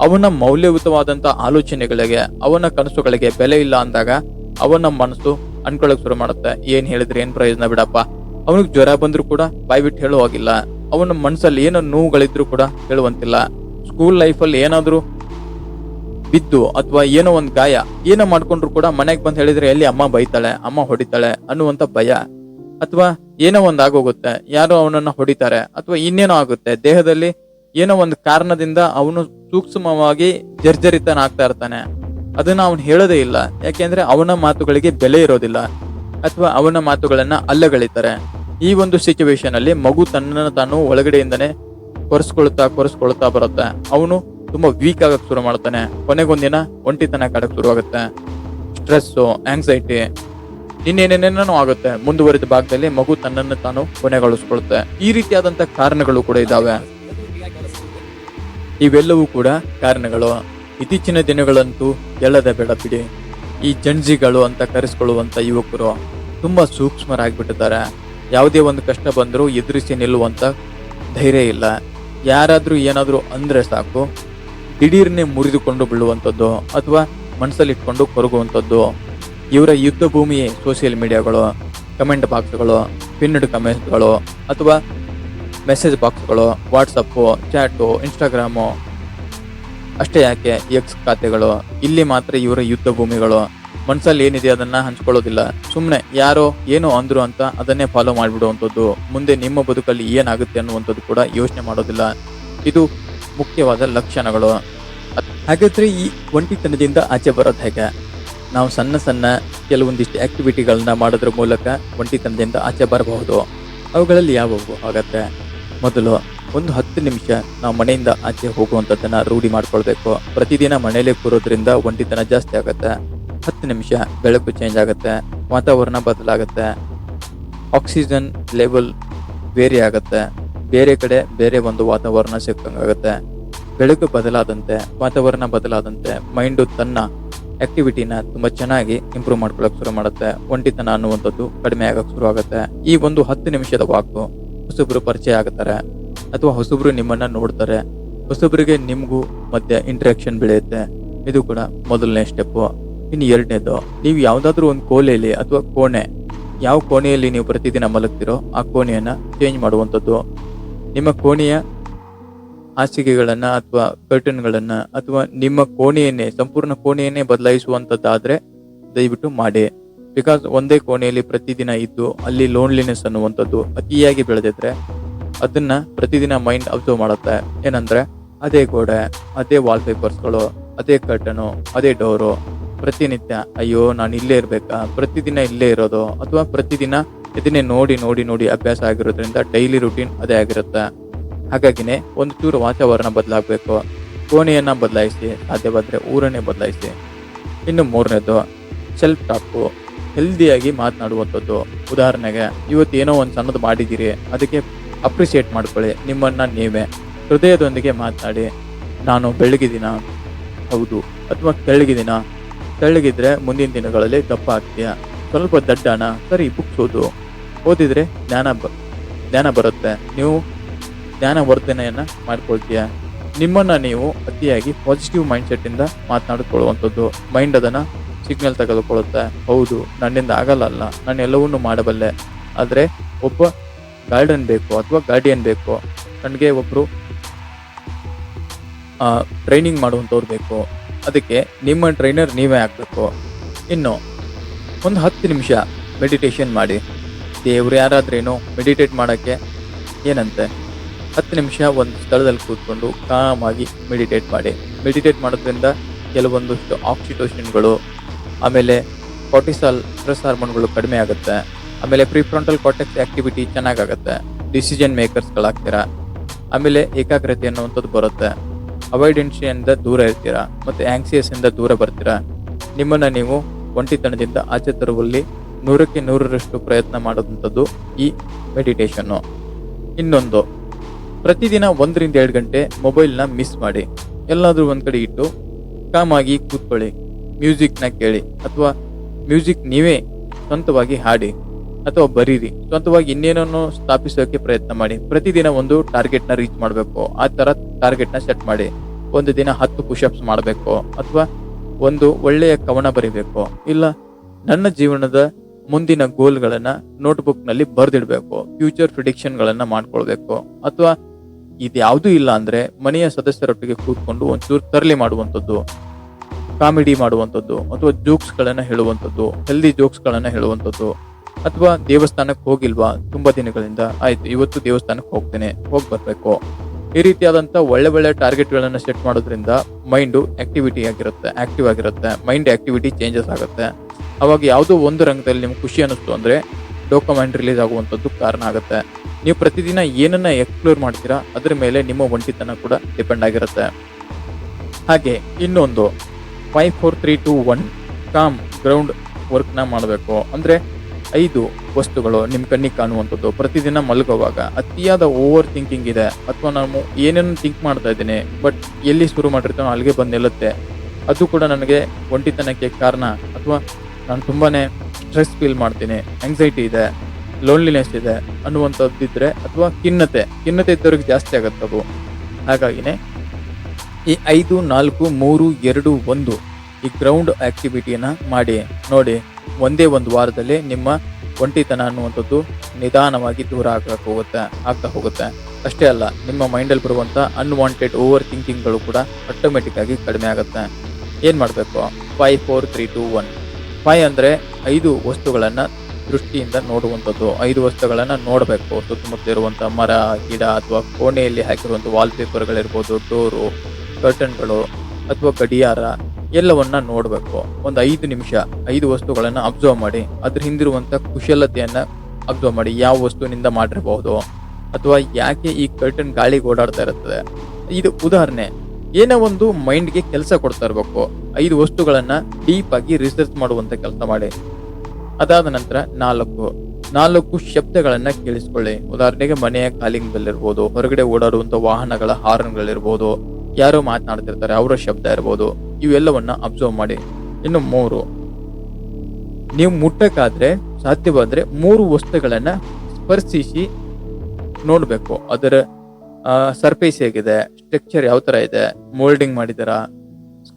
ಅವನ ಮೌಲ್ಯಯುತವಾದಂತ ಆಲೋಚನೆಗಳಿಗೆ, ಅವನ ಕನಸುಗಳಿಗೆ ಬೆಲೆ ಇಲ್ಲ ಅಂದಾಗ ಅವನ ಮನಸ್ಸು ಅನ್ಕೊಳಕ್ ಶುರು ಮಾಡುತ್ತೆ. ಏನ್ ಹೇಳಿದ್ರೆ ಏನ್ ಪ್ರಯೋಜನ ಬಿಡಪ್ಪ? ಅವನಿಗೆ ಜ್ವರ ಬಂದ್ರು ಕೂಡ ಬಾಯ್ಬಿಟ್ಟು ಹೇಳುವಾಗಿಲ್ಲ ಅವನ ಮನಸ್ಸಲ್ಲಿ ಏನೋ ನೋವುಗಳಿದ್ರು ಕೂಡ ಹೇಳುವಂತಿಲ್ಲ. ಸ್ಕೂಲ್ ಲೈಫಲ್ಲಿ ಏನಾದ್ರೂ ಬಿದ್ದು ಅಥವಾ ಏನೋ ಒಂದ್ ಗಾಯ, ಏನೋ ಮಾಡ್ಕೊಂಡ್ರು ಕೂಡ ಮನೆಗೆ ಬಂದು ಹೇಳಿದ್ರೆ ಎಲ್ಲಿ ಅಮ್ಮ ಬೈತಾಳೆ, ಅಮ್ಮ ಹೊಡಿತಾಳೆ ಅನ್ನುವಂತ ಭಯ. ಅಥವಾ ಏನೋ ಒಂದ್ ಆಗೋಗುತ್ತೆ, ಯಾರೋ ಅವನನ್ನ ಹೊಡಿತಾರೆ, ಅಥವಾ ಇನ್ನೇನೋ ಆಗುತ್ತೆ, ದೇಹದಲ್ಲಿ ಏನೋ ಒಂದು ಕಾರಣದಿಂದ ಅವನು ಸೂಕ್ಷ್ಮವಾಗಿ ಜರ್ಜರಿತನಾಗ್ತಾ ಇರ್ತಾನೆ. ಅದನ್ನ ಅವನು ಹೇಳೋದೇ ಇಲ್ಲ. ಯಾಕೆಂದ್ರೆ ಅವನ ಮಾತುಗಳಿಗೆ ಬೆಲೆ ಇರೋದಿಲ್ಲ. ಅಥವಾ ಅವನ ಮಾತುಗಳನ್ನ ಅಲ್ಲಗಳಿತಾರೆ ಈ ಒಂದು ಸಿಚುವೇಶನ್ ಅಲ್ಲಿ ಮಗು ತನ್ನನ್ನು ತಾನು ಒಳಗಡೆಯಿಂದನೇ ಕೊರೆಸ್ಕೊಳ್ತಾ ಕೊರೆಸ್ಕೊಳ್ತಾ ಬರುತ್ತೆ. ಅವನು ತುಂಬಾ ವೀಕ್ ಆಗಕ್ ಶುರು ಮಾಡ್ತಾನೆ. ಕೊನೆಗೊಂದಿನ ಒಂಟಿತನ ಕಾಡಕ್ಕೆ ಶುರುವಾಗುತ್ತೆ. ಸ್ಟ್ರೆಸ್ಸು ಆಂಗ್ಸೈಟಿ ಇನ್ನೇನೇನೇನೋ ಆಗುತ್ತೆ. ಮುಂದುವರಿದ ಭಾಗದಲ್ಲಿ ಮಗು ತನ್ನನ್ನು ತಾನು ಕೊನೆಗೊಳಿಸ್ಕೊಳುತ್ತೆ. ಈ ರೀತಿಯಾದಂತ ಕಾರಣಗಳು ಕೂಡ ಇದ್ದಾವೆ ಇವೆಲ್ಲವೂ ಕೂಡ ಕಾರಣಗಳು. ಇತ್ತೀಚಿನ ದಿನಗಳಂತೂ ಹೇಳದೆ ಬೇಡ ಬಿಡಿ ಈ ಜಂಜಿಗಳು ಅಂತ ಕರೆಸ್ಕೊಳ್ಳುವಂತ ಯುವಕರು ತುಂಬಾ ಸೂಕ್ಷ್ಮರಾಗಿಬಿಟ್ಟಿದ್ದಾರೆ. ಯಾವುದೇ ಒಂದು ಕಷ್ಟ ಬಂದರೂ ಎದುರಿಸಿ ನಿಲ್ಲುವಂತ ಧೈರ್ಯ ಇಲ್ಲ. ಯಾರಾದರೂ ಏನಾದರೂ ಅಂದ್ರೆ ಸಾಕು. ದಿಢೀರ್ನೆ ಮುರಿದುಕೊಂಡು ಬೀಳುವಂಥದ್ದು ಅಥವಾ ಮನಸ್ಸಲ್ಲಿಟ್ಕೊಂಡು ಕೊರಗುವಂಥದ್ದು. ಇವರ ಯುದ್ಧ ಭೂಮಿ ಸೋಷಿಯಲ್ ಮೀಡಿಯಾಗಳು ಕಮೆಂಟ್ ಬಾಕ್ಸ್ಗಳು ಪಿನ್ನಡ್ ಕಮೆಂಟ್ಗಳು ಅಥವಾ ಮೆಸೇಜ್ ಬಾಕ್ಸ್ಗಳು ವಾಟ್ಸಪ್ಪು ಚಾಟು ಇನ್ಸ್ಟಾಗ್ರಾಮು ಅಷ್ಟೇ ಯಾಕೆ ಎಕ್ಸ್ ಖಾತೆಗಳು? ಇಲ್ಲಿ ಮಾತ್ರ ಇವರ ಯುದ್ಧ ಭೂಮಿಗಳು. ಮನಸ್ಸಲ್ಲಿ ಏನಿದೆ ಅದನ್ನು ಹಂಚ್ಕೊಳ್ಳೋದಿಲ್ಲ. ಸುಮ್ಮನೆ ಯಾರೋ ಏನೋ ಅಂದರು ಅಂತ ಅದನ್ನೇ ಫಾಲೋ ಮಾಡಿಬಿಡುವಂಥದ್ದು. ಮುಂದೆ ನಿಮ್ಮ ಬದುಕಲ್ಲಿ ಏನಾಗುತ್ತೆ ಅನ್ನುವಂಥದ್ದು ಕೂಡ ಯೋಚನೆ ಮಾಡೋದಿಲ್ಲ. ಇದು ಮುಖ್ಯವಾದ ಲಕ್ಷಣಗಳು. ಹಾಗಾದ್ರೆ ಈ ಒಂಟಿತನದಿಂದ ಆಚೆ ಬರೋದು ಹೇಗೆ? ನಾವು ಸಣ್ಣ ಸಣ್ಣ ಕೆಲವೊಂದಿಷ್ಟು ಆಕ್ಟಿವಿಟಿಗಳನ್ನ ಮಾಡೋದ್ರ ಮೂಲಕ ಒಂಟಿತನದಿಂದ ಆಚೆ ಬರಬಹುದು. ಅವುಗಳಲ್ಲಿ ಯಾವುವು ಆಗತ್ತೆ? ಮೊದಲು ಒಂದು ಹತ್ತು ನಿಮಿಷ ನಾವು ಮನೆಯಿಂದ ಆಚೆ ಹೋಗುವಂಥದ್ದನ್ನ ರೂಢಿ ಮಾಡ್ಕೊಳ್ಬೇಕು. ಪ್ರತಿದಿನ ಮನೆಯಲ್ಲೇ ಕೂರೋದ್ರಿಂದ ಒಂಟಿತನ ಜಾಸ್ತಿ ಆಗುತ್ತೆ. ಹತ್ತು ನಿಮಿಷ ಬೆಳಕು ಚೇಂಜ್ ಆಗುತ್ತೆ. ವಾತಾವರಣ ಬದಲಾಗುತ್ತೆ. ಆಕ್ಸಿಜನ್ ಲೆವೆಲ್ ಬೇರೆ ಆಗುತ್ತೆ. ಬೇರೆ ಕಡೆ ಬೇರೆ ಒಂದು ವಾತಾವರಣ ಸಿಕ್ಕಂಗಾಗುತ್ತೆ. ಬೆಳಕು ಬದಲಾದಂತೆ, ವಾತಾವರಣ ಬದಲಾದಂತೆ ಮೈಂಡು ತನ್ನ ಆಕ್ಟಿವಿಟಿನ ತುಂಬಾ ಚೆನ್ನಾಗಿ ಇಂಪ್ರೂವ್ ಮಾಡ್ಕೊಳಕ್ ಶುರು ಮಾಡುತ್ತೆ. ಒಂಟಿತನ ಅನ್ನುವಂಥದ್ದು ಕಡಿಮೆ ಆಗಕ್ ಶುರು ಆಗುತ್ತೆ. ಈ ಒಂದು ಹತ್ತು ನಿಮಿಷದ ವಾಕು ಹೊಸಬ್ರು ಪರಿಚಯ ಆಗುತ್ತಾರೆ ಅಥವಾ ಹೊಸಬ್ರು ನಿಮ್ಮನ್ನ ನೋಡ್ತಾರೆ. ಹೊಸಬ್ರಿಗೆ ನಿಮಗೂ ಮಧ್ಯೆ ಇಂಟ್ರಾಕ್ಷನ್ ಬೆಳೆಯುತ್ತೆ. ಇದು ಕೂಡ ಮೊದಲನೇ ಸ್ಟೆಪ್ ಇನ್ನು ಎರಡನೇದು, ನೀವು ಯಾವುದಾದ್ರೂ ಒಂದು ಕೋಲೆಯಲ್ಲಿ ಅಥವಾ ಕೋಣೆ, ಯಾವ ಕೋಣೆಯಲ್ಲಿ ನೀವು ಪ್ರತಿದಿನ ಮಲಗ್ತಿರೋ ಆ ಕೋಣೆಯನ್ನು ಚೇಂಜ್ ಮಾಡುವಂಥದ್ದು. ನಿಮ್ಮ ಕೋಣೆಯ ಹಾಸಿಗೆಗಳನ್ನ ಅಥವಾ ಕರ್ಟನ್ಗಳನ್ನ ಅಥವಾ ನಿಮ್ಮ ಕೋಣೆಯನ್ನೇ, ಸಂಪೂರ್ಣ ಕೋಣೆಯನ್ನೇ ಬದಲಾಯಿಸುವಂತದ್ದಾದ್ರೆ ದಯವಿಟ್ಟು ಮಾಡಿ. ಬಿಕಾಸ್ ಒಂದೇ ಕೋಣೆಯಲ್ಲಿ ಪ್ರತಿದಿನ ಇದ್ದು, ಅಲ್ಲಿ ಲೋನ್ಲಿನೆಸ್ ಅನ್ನುವಂಥದ್ದು ಅತಿಯಾಗಿ ಬೆಳೆದಿದ್ರೆ ಅದನ್ನ ಪ್ರತಿದಿನ ಮೈಂಡ್ ಅಬ್ಸರ್ವ್ ಮಾಡುತ್ತೆ. ಏನಂದ್ರೆ, ಅದೇ ಗೋಡೆ, ಅದೇ ವಾಲ್ ಪೇಪರ್ಸ್ಗಳು ಅದೇ ಕರ್ಟನು ಅದೇ ಡೋರು ಪ್ರತಿನಿತ್ಯ ಅಯ್ಯೋ, ನಾನು ಇಲ್ಲೇ ಇರ್ಬೇಕಾ? ಪ್ರತಿದಿನ ಇಲ್ಲೇ ಇರೋದು? ಅಥವಾ ಪ್ರತಿದಿನ ಇದನ್ನೇ ನೋಡಿ ನೋಡಿ ನೋಡಿ ಅಭ್ಯಾಸ ಆಗಿರೋದ್ರಿಂದ ಡೈಲಿ ರುಟೀನ್ ಅದೇ ಆಗಿರುತ್ತೆ. ಹಾಗಾಗಿನೇ ಒಂದು ಚೂರು ವಾತಾವರಣ ಬದಲಾಗಬೇಕು. ಕೋಣೆಯನ್ನು ಬದಲಾಯಿಸಿ ಸಾಧ್ಯವಾದರೆ ಊರನ್ನೇ ಬದಲಾಯಿಸಿ. ಇನ್ನು ಮೂರನೇದು ಸೆಲ್ಫ್ ಟಾಪು ಹೆಲ್ದಿಯಾಗಿ ಮಾತನಾಡುವಂಥದ್ದು. ಉದಾಹರಣೆಗೆ, ಇವತ್ತು ಏನೋ ಒಂದು ಸಣ್ಣದು ಮಾಡಿದ್ದೀರಿ, ಅದಕ್ಕೆ ಅಪ್ರಿಸಿಯೇಟ್ ಮಾಡ್ಕೊಳ್ಳಿ, ನಿಮ್ಮನ್ನು ನೀವೇ. ಹೃದಯದೊಂದಿಗೆ ಮಾತನಾಡಿ, ನಾನು ಬೆಳಗಿದ್ದೀನ ಹೌದು, ಅಥವಾ ತೆಳಗಿದ್ದೀನ ತೆಳ್ಳಗಿದ್ರೆ ಮುಂದಿನ ದಿನಗಳಲ್ಲಿ ದಪ್ಪ ಆಗ್ತೀಯ. ಸ್ವಲ್ಪ ದಡ್ಡಣ, ಸರಿ ಬುಕ್ಸ್ ಓದು. ಓದಿದ್ರೆ ಜ್ಞಾನ ಬ, ಜ್ಞಾನ ಬರುತ್ತೆ. ನೀವು ಜ್ಞಾನ ವರ್ಧನೆಯನ್ನು ಮಾಡ್ಕೊಳ್ತೀಯ? ನಿಮ್ಮನ್ನು ನೀವು ಅತಿಯಾಗಿ ಪಾಸಿಟಿವ್ ಮೈಂಡ್ ಸೆಟ್ ಇಂದ ಮಾತನಾಡಿಕೊಳ್ಳುವಂಥದ್ದು. ಮೈಂಡ್ ಅದನ್ನು ಸಿಗ್ನಲ್ ತೆಗೆದುಕೊಳ್ಳುತ್ತೆ. ಹೌದು, ನನ್ನಿಂದ ಆಗಲ್ಲ ಅಲ್ಲ. ನಾನು ಎಲ್ಲವನ್ನೂ ಮಾಡಬಲ್ಲೆ. ಆದರೆ ಒಬ್ಬ ಗಾರ್ಡನ್ ಬೇಕು ಅಥವಾ ಗಾರ್ಡಿಯನ್ ಬೇಕು, ನನಗೆ ಒಬ್ಬರು ಟ್ರೈನಿಂಗ್ ಮಾಡುವಂಥವ್ರು ಬೇಕು. ಅದಕ್ಕೆ ನಿಮ್ಮ ಟ್ರೈನರ್ ನೀವೇ ಆಗಬೇಕು. ಇನ್ನು ಒಂದು ಹತ್ತು ನಿಮಿಷ ಮೆಡಿಟೇಷನ್ ಮಾಡಿ. ದೇವ್ರು ಯಾರಾದ್ರೇನು ಮೆಡಿಟೇಟ್ ಮಾಡೋಕ್ಕೆ ಏನಂತೆ? ಹತ್ತು ನಿಮಿಷ ಒಂದು ಸ್ಥಳದಲ್ಲಿ ಕೂತ್ಕೊಂಡು ಕಾಮಾಗಿ ಮೆಡಿಟೇಟ್ ಮಾಡಿ. ಮೆಡಿಟೇಟ್ ಮಾಡೋದ್ರಿಂದ ಕೆಲವೊಂದಷ್ಟು ಆಕ್ಸಿಟೋಷನ್ಗಳು, ಆಮೇಲೆ ಕೊಟಿಸಾಲ್ ಸ್ಟ್ರೆಸ್ ಹಾರ್ಮೋನ್ಗಳು ಕಡಿಮೆ ಆಗುತ್ತೆ. ಆಮೇಲೆ ಪ್ರಿಫ್ರಂಟಲ್ ಕಾಟೆಕ್ಸ್ ಆಕ್ಟಿವಿಟಿ ಚೆನ್ನಾಗಾಗುತ್ತೆ. ಡಿಸಿಷನ್ ಮೇಕರ್ಸ್ಗಳಾಗ್ತೀರಾ. ಆಮೇಲೆ ಏಕಾಗ್ರತೆ ಅನ್ನುವಂಥದ್ದು ಬರುತ್ತೆ. ಅವಾಯ್ಡೆನ್ಸಿಯಿಂದ ದೂರ ಇರ್ತೀರಾ ಮತ್ತು ಇಂದ ದೂರ ಬರ್ತೀರಾ. ನಿಮ್ಮನ್ನು ನೀವು ಒಂಟಿತನದಿಂದ ಆಚೆ ತರುವಲ್ಲಿ ನೂರಕ್ಕೆ ನೂರರಷ್ಟು ಪ್ರಯತ್ನ ಮಾಡೋದಂಥದ್ದು ಈ ಮೆಡಿಟೇಷನ್ನು. ಇನ್ನೊಂದು ಪ್ರತಿದಿನ ಒಂದರಿಂದ ಎರಡು ಗಂಟೆ ಮೊಬೈಲ್ನ ಮಿಸ್ ಮಾಡಿ. ಎಲ್ಲಾದರೂ ಒಂದು ಕಡೆ ಇಟ್ಟು ಕಾಮಾಗಿ ಕೂತ್ಕೊಳ್ಳಿ. ಮ್ಯೂಸಿಕ್ನ ಕೇಳಿ ಅಥವಾ ಮ್ಯೂಸಿಕ್ ನೀವೇ ಸ್ವಂತವಾಗಿ ಹಾಡಿ ಅಥವಾ ಬರೀರಿ. ಸ್ವಂತವಾಗಿ ಇನ್ನೇನನ್ನು ಸ್ಥಾಪಿಸೋಕೆ ಪ್ರಯತ್ನ ಮಾಡಿ. ಪ್ರತಿದಿನ ಒಂದು ಟಾರ್ಗೆಟ್ನ ರೀಚ್ ಮಾಡಬೇಕು. ಆ ಥರ ಟಾರ್ಗೆಟ್ನ ಸೆಟ್ ಮಾಡಿ. ಒಂದು ದಿನ ಹತ್ತು ಪುಷಪ್ಸ್ ಮಾಡಬೇಕು ಅಥವಾ ಒಂದು ಒಳ್ಳೆಯ ಕವನ ಬರಿಬೇಕು. ಇಲ್ಲ ನನ್ನ ಜೀವನದ ಮುಂದಿನ ಗೋಲ್ಗಳನ್ನು ನೋಟ್ಬುಕ್ನಲ್ಲಿ ಬರೆದಿಡ್ಬೇಕು. ಫ್ಯೂಚರ್ ಪ್ರಿಡಿಕ್ಷನ್ಗಳನ್ನು ಮಾಡ್ಕೊಳ್ಬೇಕು. ಅಥವಾ ಇದ್ಯಾವುದೂ ಇಲ್ಲ ಅಂದ್ರೆ ಮನೆಯ ಸದಸ್ಯರೊಟ್ಟಿಗೆ ಕೂತ್ಕೊಂಡು ಒಂಚೂರು ತರಲಿ ಮಾಡುವಂಥದ್ದು, ಕಾಮಿಡಿ ಮಾಡುವಂಥದ್ದು, ಅಥವಾ ಜೋಕ್ಸ್ ಗಳನ್ನ ಹೇಳುವಂಥದ್ದು ಹೆಲ್ದಿ ಜೋಕ್ಸ್ ಗಳನ್ನ ಹೇಳುವಂಥದ್ದು, ಅಥವಾ ದೇವಸ್ಥಾನಕ್ಕೆ ಹೋಗಿಲ್ವಾ, ತುಂಬಾ ದಿನಗಳಿಂದ ಆಯ್ತು, ಇವತ್ತು ದೇವಸ್ಥಾನಕ್ಕೆ ಹೋಗ್ತೇನೆ, ಹೋಗಿ ಬರಬೇಕು. ಈ ರೀತಿಯಾದಂಥ ಒಳ್ಳೆ ಒಳ್ಳೆ ಟಾರ್ಗೆಟ್ ಗಳನ್ನ ಸೆಟ್ ಮಾಡೋದ್ರಿಂದ ಮೈಂಡು ಆಕ್ಟಿವಿಟಿ ಆಗಿರುತ್ತೆ ಆಕ್ಟಿವ್ ಆಗಿರುತ್ತೆ ಮೈಂಡ್ ಆಕ್ಟಿವಿಟಿ ಚೇಂಜಸ್ ಆಗುತ್ತೆ. ಅವಾಗ ಯಾವುದೋ ಒಂದು ರಂಗದಲ್ಲಿ ನಿಮ್ಗೆ ಖುಷಿ ಅನ್ನಿಸ್ತು ಅಂದ್ರೆ ಡೋಕಮೈಂಡ್ ರಿಲೀಸ್ ಆಗುವಂಥದ್ದು ಕಾರಣ ಆಗುತ್ತೆ. ನೀವು ಪ್ರತಿದಿನ ಏನನ್ನ ಎಕ್ಸ್ಪ್ಲೋರ್ ಮಾಡ್ತೀರಾ, ಅದ್ರ ಮೇಲೆ ನಿಮ್ಮ ಒಂಟಿತನ ಕೂಡ ಡಿಪೆಂಡ್ ಆಗಿರುತ್ತೆ. ಹಾಗೆ ಇನ್ನೊಂದು five four three two one calm ground ವರ್ಕ್ನ ಮಾಡಬೇಕು. ಅಂದರೆ ಐದು ವಸ್ತುಗಳು ನಿಮ್ಮ ಕಣ್ಣಿಗೆ ಕಾಣುವಂಥದ್ದು. ಪ್ರತಿದಿನ ಮಲಗುವಾಗ ಅತಿಯಾದ ಓವರ್ ಥಿಂಕಿಂಗ್ ಇದೆ. ಅಥವಾ ನಾನು ಏನೇನು ಥಿಂಕ್ ಮಾಡ್ತಾ ಇದ್ದೀನಿ ಬಟ್ ಎಲ್ಲಿ ಶುರು ಮಾಡಿರ್ತಾನೋ ಅಲ್ಲಿಗೆ ಬಂದು ನಿಲ್ಲುತ್ತೆ. ಅದು ಕೂಡ ನನಗೆ ಒಂಟಿತನಕ್ಕೆ ಕಾರಣ. ಅಥವಾ ನಾನು ತುಂಬಾ ಸ್ಟ್ರೆಸ್ ಫೀಲ್ ಮಾಡ್ತೀನಿ. ಆಂಗ್ಸೈಟಿ ಇದೆ. ಲೋನ್ಲಿನೆಸ್ ಇದೆ ಅನ್ನುವಂಥದ್ದಿದ್ರೆ ಅಥವಾ ಖಿನ್ನತೆ ಖಿನ್ನತೆ ಇದ್ದವ್ರಿಗೆ ಜಾಸ್ತಿ ಆಗುತ್ತೆ ಅದು. ಹಾಗಾಗಿನೇ ಈ ಐದು, ನಾಲ್ಕು, ಮೂರು, ಎರಡು, ಒಂದು ಈ ಗ್ರೌಂಡ್ ಆಕ್ಟಿವಿಟಿಯನ್ನ ಮಾಡಿ, ನೋಡಿ, ಒಂದೇ ಒಂದು ವಾರದಲ್ಲಿ ನಿಮ್ಮ ಒಂಟಿತನ ಅನ್ನುವಂಥದ್ದು ನಿಧಾನವಾಗಿ ದೂರ ಆಗಕ್ಕೆ ಹೋಗುತ್ತೆ, ಆಗ್ತಾ ಹೋಗುತ್ತೆ. ಅಷ್ಟೇ ಅಲ್ಲ, ನಿಮ್ಮ ಮೈಂಡಲ್ಲಿ ಬರುವಂಥ ಅನ್ವಾಂಟೆಡ್ ಓವರ್ ಥಿಂಕಿಂಗ್ಗಳು ಕೂಡ ಆಟೋಮೆಟಿಕ್ ಆಗಿ ಕಡಿಮೆ ಆಗುತ್ತೆ. ಏನು ಮಾಡಬೇಕು? Five four three two one five ಅಂದರೆ ಐದು ವಸ್ತುಗಳನ್ನು ದೃಷ್ಟಿಯಿಂದ ನೋಡುವಂಥದ್ದು. ಐದು ವಸ್ತುಗಳನ್ನು ನೋಡಬೇಕು. ಸುತ್ತಮುತ್ತ ಇರುವಂಥ ಮರ, ಗಿಡ ಅಥವಾ ಕೋಣೆಯಲ್ಲಿ ಹಾಕಿರುವಂಥ ವಾಲ್ಪೇಪರ್ಗಳಿರ್ಬೋದು ಡೋರು ಕರ್ಟನ್ಗಳು ಅಥವಾ ಗಡಿಯಾರ ಎಲ್ಲವನ್ನ ನೋಡಬೇಕು. ಒಂದು ಐದು ನಿಮಿಷ ಐದು ವಸ್ತುಗಳನ್ನು ಅಬ್ಸರ್ವ್ ಮಾಡಿ, ಅದ್ರ ಹಿಂದಿರುವಂಥ ಕುಶಲತೆಯನ್ನು ಅಬ್ಸರ್ವ್ ಮಾಡಿ, ಯಾವ ವಸ್ತುವಿನಿಂದ ಮಾಡಿರಬಹುದು ಅಥವಾ ಯಾಕೆ ಈ ಕರ್ಟನ್ ಗಾಳಿಗೆ ಓಡಾಡ್ತಾ ಇರುತ್ತದೆ. ಇದು ಉದಾಹರಣೆ. ಏನೋ ಒಂದು ಮೈಂಡ್ಗೆ ಕೆಲಸ ಕೊಡ್ತಾ ಇರಬೇಕು. ಐದು ವಸ್ತುಗಳನ್ನು ಡೀಪ್ ಆಗಿ ರಿಸರ್ಚ್ ಮಾಡುವಂಥ ಕೆಲಸ ಮಾಡಿ. ಅದಾದ ನಂತರ ನಾಲ್ಕು ನಾಲ್ಕು ಶಬ್ದಗಳನ್ನ ಕೇಳಿಸ್ಕೊಳ್ಳಿ. ಉದಾಹರಣೆಗೆ ಮನೆಯ ಕಾಲಿಂಗ್ ಬೆಲ್ ಇರ್ಬೋದು ಹೊರಗಡೆ ಓಡಾಡುವಂತ ವಾಹನಗಳ ಹಾರ್ನ್ಗಳಿರ್ಬೋದು, ಯಾರೋ ಮಾತನಾಡ್ತಿರ್ತಾರೆ, ಅವರ ಶಬ್ದ ಇರ್ಬೋದು, ಇವೆಲ್ಲವನ್ನ ಅಬ್ಸರ್ವ್ ಮಾಡಿ. ಇನ್ನು ಮೂರು, ನೀವು ಮುಟ್ಟಕ್ಕಾದ್ರೆ, ಸಾಧ್ಯವಾದ್ರೆ ಮೂರು ವಸ್ತುಗಳನ್ನ ಸ್ಪರ್ಶಿಸಿ ನೋಡಬೇಕು. ಅದರ ಸರ್ಫೇಸ್ ಹೇಗಿದೆ ಸ್ಟ್ರಕ್ಚರ್ ಯಾವ ತರ ಇದೆ ಮೋಲ್ಡಿಂಗ್ ಮಾಡಿದಾರಾ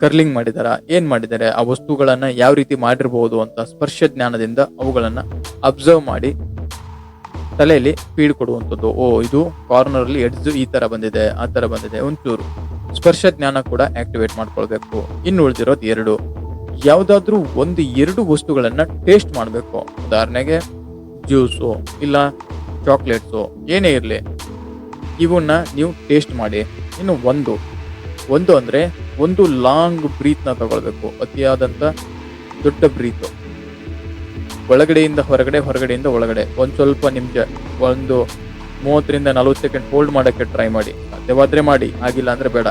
ಸ್ಕರ್ಲಿಂಗ್ ಮಾಡಿದಾರ, ಏನ್ ಮಾಡಿದ್ದಾರೆ ಆ ವಸ್ತುಗಳನ್ನ ಯಾವ ರೀತಿ ಮಾಡಿರಬಹುದು ಅಂತ ಸ್ಪರ್ಶ ಜ್ಞಾನದಿಂದ ಅವುಗಳನ್ನ ಅಬ್ಸರ್ವ್ ಮಾಡಿ ತಲೆಯಲ್ಲಿ ಫೀಡ್ ಕೊಡುವಂಥದ್ದು. ಓ, ಇದು ಕಾರ್ನರ್ ಅಲ್ಲಿ ಎಡ್ಜ್ ಈ ತರ ಬಂದಿದೆ, ಆ ತರ ಬಂದಿದೆ, ಒಂಚೂರು ಸ್ಪರ್ಶ ಜ್ಞಾನ ಕೂಡ ಆಕ್ಟಿವೇಟ್ ಮಾಡ್ಕೊಳ್ಬೇಕು. ಇನ್ನು ಉಳಿದಿರೋದು ಎರಡು. ಯಾವುದಾದ್ರೂ ಒಂದು ಎರಡು ವಸ್ತುಗಳನ್ನ ಟೇಸ್ಟ್ ಮಾಡಬೇಕು. ಉದಾಹರಣೆಗೆ ಜ್ಯೂಸು ಇಲ್ಲ ಚಾಕ್ಲೇಟ್ಸು ಏನೇ ಇರಲಿ, ಇವನ್ನ ನೀವು ಟೇಸ್ಟ್ ಮಾಡಿ. ಇನ್ನು ಒಂದು ಒಂದು ಅಂದ್ರೆ ಒಂದು ಲಾಂಗ್ ಬ್ರೀತ್ನ ತಗೊಳ್ಬೇಕು, ಅತಿಯಾದಂತ ದೊಡ್ಡ ಬ್ರೀತ್. ಒಳಗಡೆಯಿಂದ ಹೊರಗಡೆ, ಹೊರಗಡೆಯಿಂದ ಒಳಗಡೆ. ಒಂದು ಸ್ವಲ್ಪ ನಿಮಗೆ ಒಂದು ಮೂವತ್ತರಿಂದ ನಲವತ್ತು ಸೆಕೆಂಡ್ ಹೋಲ್ಡ್ ಮಾಡೋಕ್ಕೆ ಟ್ರೈ ಮಾಡಿ. ಅದೇವಾದ್ರೆ ಮಾಡಿ, ಆಗಿಲ್ಲ ಅಂದ್ರೆ ಬೇಡ.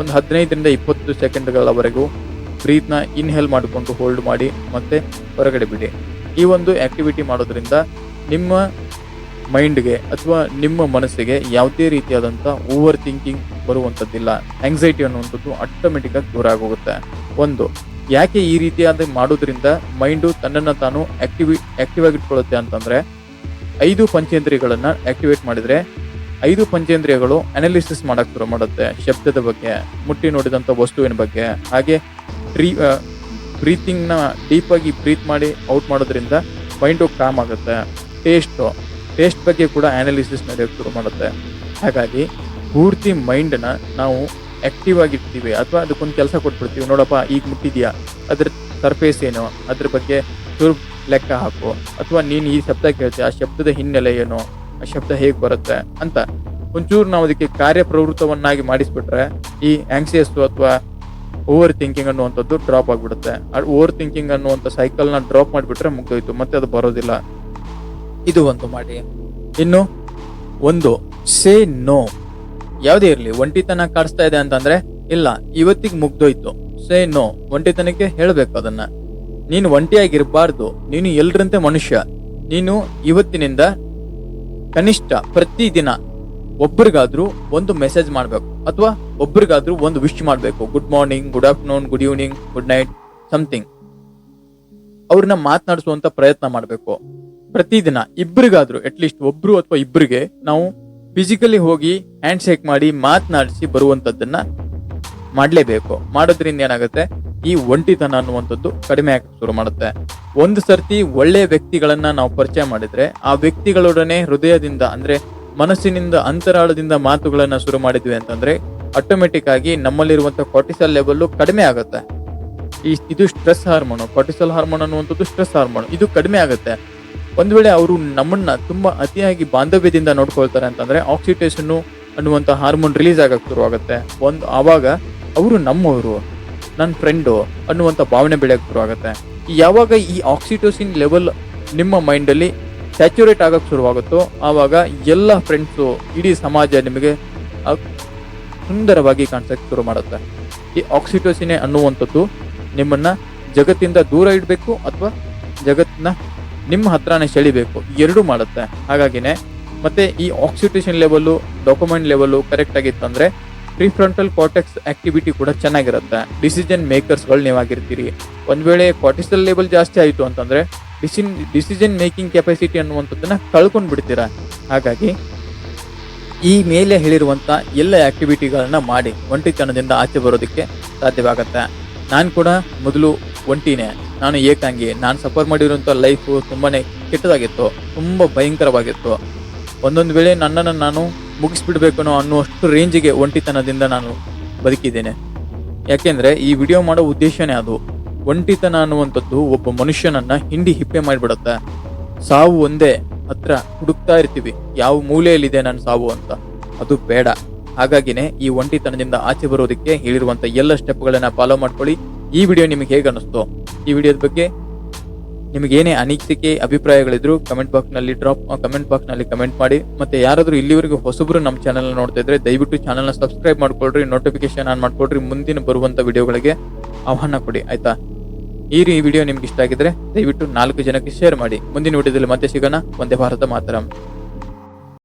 ಒಂದು ಹದಿನೈದರಿಂದ ಇಪ್ಪತ್ತು ಸೆಕೆಂಡ್ಗಳವರೆಗೂ ಬ್ರೀತ್ನ ಇನ್ಹೇಲ್ ಮಾಡಿಕೊಂಡು ಹೋಲ್ಡ್ ಮಾಡಿ ಮತ್ತೆ ಹೊರಗಡೆ ಬಿಡಿ. ಈ ಒಂದು ಆಕ್ಟಿವಿಟಿ ಮಾಡೋದ್ರಿಂದ ನಿಮ್ಮ ಮೈಂಡ್ಗೆ ಅಥವಾ ನಿಮ್ಮ ಮನಸ್ಸಿಗೆ ಯಾವುದೇ ರೀತಿಯಾದಂಥ ಓವರ್ ಥಿಂಕಿಂಗ್ ಬರುವಂಥದ್ದಿಲ್ಲ. ಆಂಗ್ಸೈಟಿ ಅನ್ನುವಂಥದ್ದು ಆಟೋಮೆಟಿಕ್ ಆಗಿ ದೂರ ಆಗೋಗುತ್ತೆ. ಒಂದು, ಯಾಕೆ ಈ ರೀತಿಯಾದ ಮಾಡೋದ್ರಿಂದ ಮೈಂಡು ತನ್ನನ್ನು ತಾನು ಆಕ್ಟಿವಿ ಆಕ್ಟಿವ್ ಆಗಿಟ್ಕೊಳ್ಳುತ್ತೆ ಅಂತಂದ್ರೆ, ಐದು ಪಂಚೇಂದ್ರಿಯಗಳನ್ನು ಆಕ್ಟಿವೇಟ್ ಮಾಡಿದ್ರೆ, ಐದು ಪಂಚೇಂದ್ರಿಯಗಳು ಅನಾಲಿಸಿಸ್ ಮಾಡಕ್ ಶುರು ಮಾಡುತ್ತೆ ಶಬ್ದದ ಬಗ್ಗೆ, ಮುಟ್ಟಿ ನೋಡಿದಂಥ ವಸ್ತುವಿನ ಬಗ್ಗೆ. ಹಾಗೆ ಟ್ರೀ ಬ್ರೀತಿಂಗ್ನ ಡೀಪ್ ಆಗಿ ಬ್ರೀತ್ ಮಾಡಿ ಔಟ್ ಮಾಡೋದ್ರಿಂದ ಮೈಂಡು ಕಾಮ್ ಆಗುತ್ತೆ. ಟೇಸ್ಟು ಟೇಸ್ಟ್ ಬಗ್ಗೆ ಕೂಡ ಅನಾಲಿಸಿಸ್ ನಡೆಯೋಕ್ಕೆ ಶುರು ಮಾಡುತ್ತೆ. ಹಾಗಾಗಿ ಪೂರ್ತಿ ಮೈಂಡನ್ನ ನಾವು ಆಕ್ಟಿವ್ ಆಗಿರ್ತೀವಿ. ಅಥವಾ ಅದಕ್ಕೊಂದು ಕೆಲಸ ಕೊಟ್ಬಿಡ್ತೀವಿ. ನೋಡಪ್ಪ, ಈಗ ಮುಟ್ಟಿದ್ಯಾ? ಅದ್ರ ಸರ್ಫೇಸ್ ಏನು? ಅದ್ರ ಬಗ್ಗೆ ಚೂರು ಲೆಕ್ಕ ಹಾಕು. ಅಥವಾ ನೀನು ಈ ಶಬ್ದ ಕೇಳ್ತೀಯ, ಆ ಶಬ್ದದ ಹಿನ್ನೆಲೆ ಏನು? ಆ ಶಬ್ದ ಹೇಗೆ ಬರುತ್ತೆ? ಅಂತ ಒಂಚೂರು ನಾವು ಅದಕ್ಕೆ ಕಾರ್ಯಪ್ರವೃತ್ತವನ್ನಾಗಿ ಮಾಡಿಸ್ಬಿಟ್ರೆ ಈ ಆಂಕ್ಸಿಯಸ್ ಅಥವಾ ಓವರ್ ಥಿಂಕಿಂಗ್ ಅನ್ನುವಂಥದ್ದು ಡ್ರಾಪ್ ಆಗಿಬಿಡುತ್ತೆ. ಓವರ್ ಥಿಂಕಿಂಗ್ ಅನ್ನುವಂಥ ಸೈಕಲ್ನ ಡ್ರಾಪ್ ಮಾಡಿಬಿಟ್ರೆ ಮುಗ್ದೋಯ್ತು. ಮತ್ತೆ ಅದು ಬರೋದಿಲ್ಲ. ಇದು ಒಂದು ಮಾಡಿ. ಇನ್ನು ಒಂದು, ಸೇ ನೋ. ಯಾವುದೇ ಇರಲಿ, ಒಂಟಿತನ ಕಾಡಿಸ್ತಾ ಇದೆ ಅಂತಂದ್ರೆ, ಇಲ್ಲ, ಇವತ್ತಿಗೆ ಮುಗ್ದೋಯ್ತು. Say no. ಒಂಟಿತನಕ್ಕೆ ಹೇಳಬೇಕು ಅದನ್ನ. ನೀನು ಒಂಟಿಯಾಗಿರಬಾರ್ದು. ನೀನು ಎಲ್ರಂತೆ ಮನುಷ್ಯ. ನೀನು ಇವತ್ತಿನಿಂದ ಕನಿಷ್ಠ ಪ್ರತಿದಿನ ಒಬ್ರಿಗಾದ್ರೂ ಒಂದು ಮೆಸೇಜ್ ಮಾಡಬೇಕು. ಅಥವಾ ಒಬ್ರಿಗಾದ್ರೂ ಒಂದು ವಿಶ್ ಮಾಡಬೇಕು. Good morning, good afternoon, good evening, good night, something. ಅವ್ರನ್ನ ಮಾತನಾಡಿಸುವಂತ ಪ್ರಯತ್ನ ಮಾಡಬೇಕು. ಪ್ರತಿದಿನ ಇಬ್ಬರಿಗಾದ್ರೂ ಅಟ್ಲೀಸ್ಟ್ ಒಬ್ರು ಅಥವಾ ಇಬ್ಬರಿಗೆ ನಾವು ಫಿಸಿಕಲಿ ಹೋಗಿ ಹ್ಯಾಂಡ್ ಶೇಕ್ ಮಾಡಿ ಮಾತನಾಡಿಸಿ ಬರುವಂತದ್ದನ್ನ ಮಾಡಲೇಬೇಕು. ಮಾಡೋದ್ರಿಂದ ಏನಾಗುತ್ತೆ? ಈ ಒಂಟಿತನ ಅನ್ನುವಂಥದ್ದು ಕಡಿಮೆ ಆಗಕ್ಕೆ ಶುರು ಮಾಡುತ್ತೆ. ಒಂದು ಸರ್ತಿ ಒಳ್ಳೆಯ ವ್ಯಕ್ತಿಗಳನ್ನ ನಾವು ಪರಿಚಯ ಮಾಡಿದ್ರೆ, ಆ ವ್ಯಕ್ತಿಗಳೊಡನೆ ಹೃದಯದಿಂದ, ಅಂದ್ರೆ ಮನಸ್ಸಿನಿಂದ, ಅಂತರಾಳದಿಂದ ಮಾತುಗಳನ್ನ ಶುರು ಮಾಡಿದ್ವಿ ಅಂತಂದ್ರೆ ಆಟೋಮೆಟಿಕ್ ಆಗಿ ನಮ್ಮಲ್ಲಿರುವಂತ ಕೊಟಿಸಲ್ ಲೆವೆಲ್ ಕಡಿಮೆ ಆಗುತ್ತೆ. ಈ, ಇದು ಸ್ಟ್ರೆಸ್ ಹಾರ್ಮೋನು ಕೊಟಿಸಲ್ ಹಾರ್ಮೋನ್ ಅನ್ನುವಂಥದ್ದು ಸ್ಟ್ರೆಸ್ ಹಾರ್ಮೋನ್ ಇದು ಕಡಿಮೆ ಆಗುತ್ತೆ. ಒಂದ್ ವೇಳೆ ಅವರು ನಮ್ಮನ್ನ ತುಂಬಾ ಅತಿಯಾಗಿ ಬಾಂಧವ್ಯದಿಂದ ನೋಡ್ಕೊಳ್ತಾರೆ ಅಂತಂದ್ರೆ ಆಕ್ಸಿಟೇಷನ್ ಅನ್ನುವಂಥ ಹಾರ್ಮೋನ್ ರಿಲೀಸ್ ಆಗಕ್ಕೆ ಶುರುವಾಗುತ್ತೆ. ಒಂದು ಆವಾಗ ಅವರು ನಮ್ಮವರು ನನ್ನ ಫ್ರೆಂಡು ಅನ್ನುವಂಥ ಭಾವನೆ ಬೆಳೆಯಕ್ಕೆ ಶುರು ಆಗುತ್ತೆ ಯಾವಾಗ ಈ ಆಕ್ಸಿಟೋಸಿನ್ ಲೆವೆಲ್ ನಿಮ್ಮ ಮೈಂಡಲ್ಲಿ ಸ್ಯಾಚುರೇಟ್ ಆಗಕ್ಕೆ ಶುರುವಾಗುತ್ತೋ ಆವಾಗ ಎಲ್ಲ ಫ್ರೆಂಡ್ಸು ಇಡೀ ಸಮಾಜ ನಿಮಗೆ ಸುಂದರವಾಗಿ ಕಾಣಿಸಕ್ಕೆ ಶುರು ಮಾಡುತ್ತೆ. ಈ ಆಕ್ಸಿಟೋಸಿನೇ ಅನ್ನುವಂಥದ್ದು ನಿಮ್ಮನ್ನ ಜಗತ್ತಿಂದ ದೂರ ಇಡಬೇಕು ಅಥವಾ ಜಗತ್ತಿನ ನಿಮ್ಮ ಹತ್ರನೇ ಸೆಳಿಬೇಕು. ಎರಡೂ ಮಾಡುತ್ತೆ. ಹಾಗಾಗಿನೇ ಮತ್ತೆ ಈ ಆಕ್ಸಿಟೇಷನ್ ಲೆವೆಲ್ಲು ಡಾಕ್ಯುಮೆಂಟ್ ಲೆವೆಲ್ಲು ಕರೆಕ್ಟ್ ಆಗಿತ್ತಂದ್ರೆ ಪ್ರಿಫ್ರಂಟಲ್ ಕಾಟೆಕ್ಸ್ ಆಕ್ಟಿವಿಟಿ ಕೂಡ ಚೆನ್ನಾಗಿರುತ್ತೆ. ಡಿಸಿಷನ್ ಮೇಕರ್ಸ್ಗಳು ನೀವಾಗಿರ್ತೀರಿ. ಒಂದ್ ವೇಳೆ ಕಾಟಿಸಲ್ ಲೆವೆಲ್ ಜಾಸ್ತಿ ಆಯಿತು ಅಂತಂದ್ರೆ ಡಿಸಿನ್ ಡಿಸಿಷನ್ ಮೇಕಿಂಗ್ ಕೆಪಾಸಿಟಿ ಅನ್ನುವಂಥದ್ದನ್ನ ಕಳ್ಕೊಂಡು ಬಿಡ್ತೀರಾ? ಹಾಗಾಗಿ ಈ ಮೇಲೆ ಹೇಳಿರುವಂತ ಎಲ್ಲ ಆಕ್ಟಿವಿಟಿಗಳನ್ನ ಮಾಡಿ ಒಂಟಿತನದಿಂದ ಆಚೆ ಬರೋದಕ್ಕೆ ಸಾಧ್ಯವಾಗತ್ತೆ. ನಾನು ಕೂಡ ಮೊದಲು ಒಂಟಿನೇ. ನಾನು ಏಕಾಂಗಿ. ನಾನು ಸಫರ್ ಮಾಡಿರುವಂಥ ಲೈಫು ತುಂಬಾ ಕೆಟ್ಟದಾಗಿತ್ತು. ತುಂಬ ಭಯಂಕರವಾಗಿತ್ತು. ಒಂದೊಂದು ವೇಳೆ ನನ್ನನ್ನು ನಾನು ಮುಗಿಸ್ಬಿಡ್ಬೇಕನ್ನೋ ಅನ್ನುವಷ್ಟು ರೇಂಜಿಗೆ ಒಂಟಿತನದಿಂದ ನಾನು ಬದುಕಿದ್ದೇನೆ. ಯಾಕೆಂದರೆ ಈ ವಿಡಿಯೋ ಮಾಡೋ ಉದ್ದೇಶನೇ ಅದು. ಒಂಟಿತನ ಅನ್ನುವಂಥದ್ದು ಒಬ್ಬ ಮನುಷ್ಯನನ್ನು ಹಿಂಡಿ ಹಿಪ್ಪೆ ಮಾಡಿಬಿಡುತ್ತೆ. ಸಾವು ಒಂದೇ, ಹತ್ರ ಹುಡುಕ್ತಾ ಇರ್ತೀವಿ. ಯಾವ ಮೂಲೆಯಲ್ಲಿದೆ ನನ್ನ ಸಾವು ಅಂತ. ಅದು ಬೇಡ. ಹಾಗಾಗಿನೇ ಈ ಒಂಟಿತನದಿಂದ ಆಚೆ ಬರೋದಕ್ಕೆ ಹೇಳಿರುವಂಥ ಎಲ್ಲ ಸ್ಟೆಪ್ಗಳನ್ನು ಫಾಲೋ ಮಾಡ್ಕೊಳ್ಳಿ. ಈ ವಿಡಿಯೋ ನಿಮಗೆ ಹೇಗೆ ಅನ್ನಿಸ್ತು? ಈ ವಿಡಿಯೋದ ಬಗ್ಗೆ ನಿಮಗೇನೇ ಅನಿಸಿಕೆ, ಅಭಿಪ್ರಾಯಗಳಿದ್ರು ಕಮೆಂಟ್ ಬಾಕ್ಸ್ನಲ್ಲಿ ಡ್ರಾಪ್ ಕಮೆಂಟ್ ಬಾಕ್ಸ್ನಲ್ಲಿ ಕಮೆಂಟ್ ಮಾಡಿ. ಮತ್ತೆ ಯಾರಾದರೂ ಇಲ್ಲಿವರೆಗೂ ಹೊಸಬ್ರು ನಮ್ಮ ಚಾನಲ್ನ ನೋಡ್ತಾ ಇದ್ರೆ ದಯವಿಟ್ಟು ಚಾನೆಲ್ನ ಸಬ್ಸ್ಕ್ರೈಬ್ ಮಾಡ್ಕೊಳ್ರಿ ನೋಟಿಫಿಕೇಶನ್ ಆನ್ ಮಾಡ್ಕೊಳ್ರಿ, ಮುಂದಿನ ಬರುವಂತ ವಿಡಿಯೋಗಳಿಗೆ ಆಹ್ವಾನ ಕೊಡಿ, ಆಯ್ತಾ? ಈ ರೀ ವಿಡಿಯೋ ನಿಮ್ಗೆ ಇಷ್ಟ ಆಗಿದ್ರೆ ದಯವಿಟ್ಟು ನಾಲ್ಕು ಜನಕ್ಕೆ ಶೇರ್ ಮಾಡಿ. ಮುಂದಿನ ವಿಡಿಯೋದಲ್ಲಿ ಮತ್ತೆ ಸಿಗೋಣ. ಒಂದೇ ಭಾರತ ಮಾತರಂ.